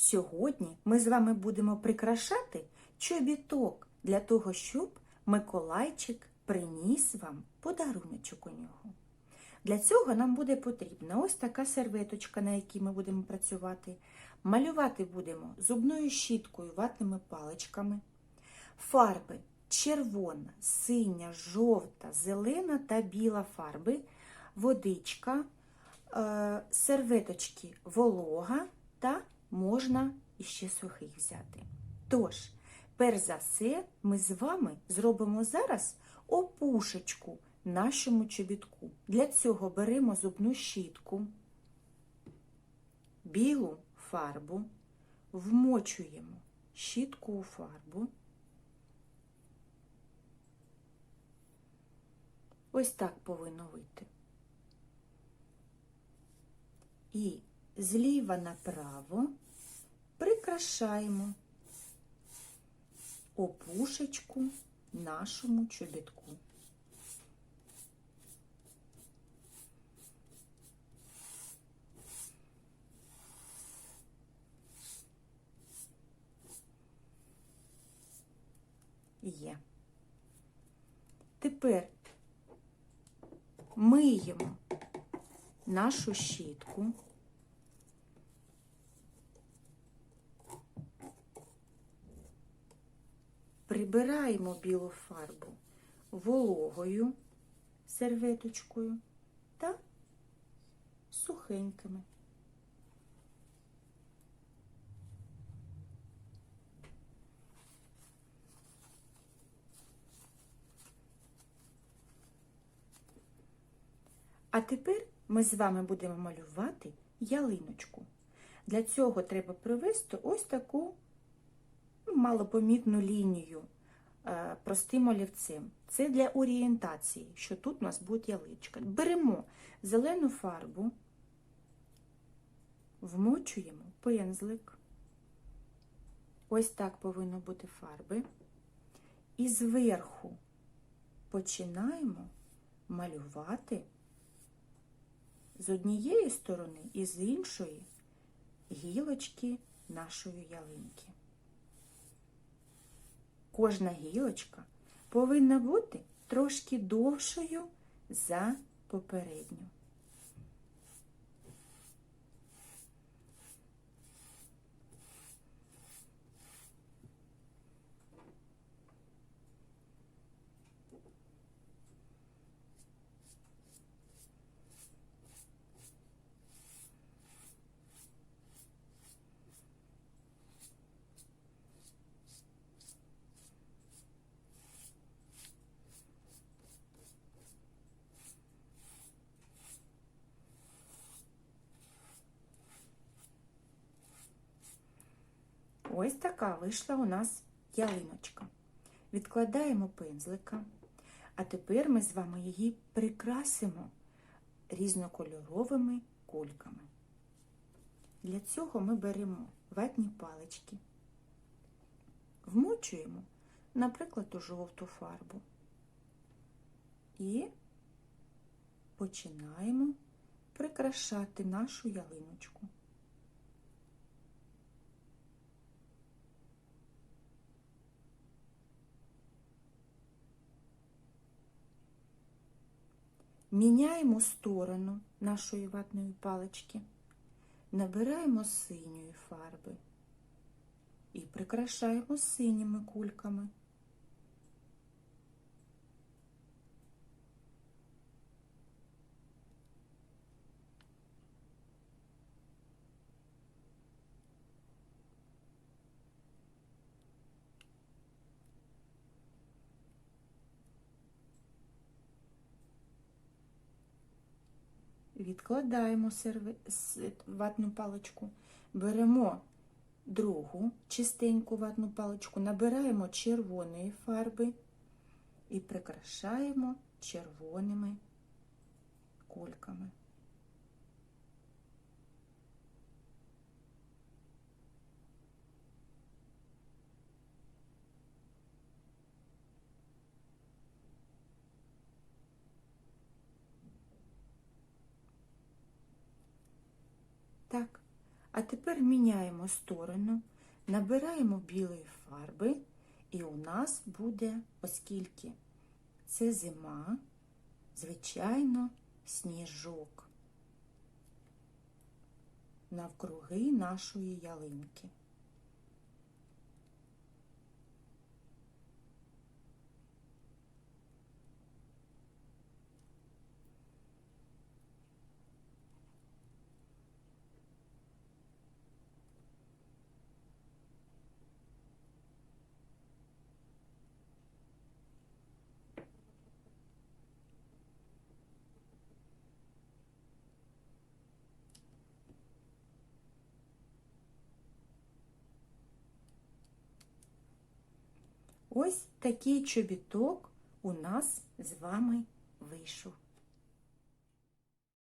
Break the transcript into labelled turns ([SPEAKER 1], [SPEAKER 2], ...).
[SPEAKER 1] Сьогодні ми з вами будемо прикрашати чобіток для того, щоб Миколайчик приніс вам подаруночок у нього. Для цього нам буде потрібна ось така серветочка, на якій ми будемо працювати. Малювати будемо зубною щіткою, ватними паличками. Фарби червона, синя, жовта, зелена та біла фарби, водичка, е, серветочки волога та можна іще сухих взяти. Тож, перш за все, ми з вами зробимо зараз опушечку нашому чобітку. Для цього беремо зубну щітку, білу фарбу, вмочуємо щітку у фарбу. Ось так повинно вийти. І зліва направо прикрашаємо опушечку нашому чобітку. Є. Тепер миємо нашу щітку. Прибираємо білу фарбу вологою серветочкою та сухенькими. А тепер ми з вами будемо малювати ялиночку. Для цього треба провести ось таку малопомітну лінію е, простим олівцем. Це для орієнтації, що тут у нас буде яличка. Беремо зелену фарбу, вмочуємо пензлик. Ось так повинно бути фарби. І зверху починаємо малювати з однієї сторони і з іншої гілочки нашої ялинки. Кожна гілочка повинна бути трошки довшою за попередню. Ось така вийшла у нас ялиночка. Відкладаємо пензлика, а тепер ми з вами її прикрасимо різнокольоровими кульками. Для цього ми беремо ватні палички, вмочуємо, наприклад, у жовту фарбу і починаємо прикрашати нашу ялиночку. Міняємо сторону нашої ватної палички, набираємо синьої фарби і прикрашаємо синіми кульками. Відкладаємо серви... ватну паличку, беремо другу чистеньку ватну паличку, набираємо червоної фарби і прикрашаємо червоними кульками. Так, А тепер міняємо сторону, набираємо білої фарби, і у нас буде, оскільки це зима, звичайно, сніжок навкруги нашої ялинки. Ось такий чобіток у нас з вами вийшов.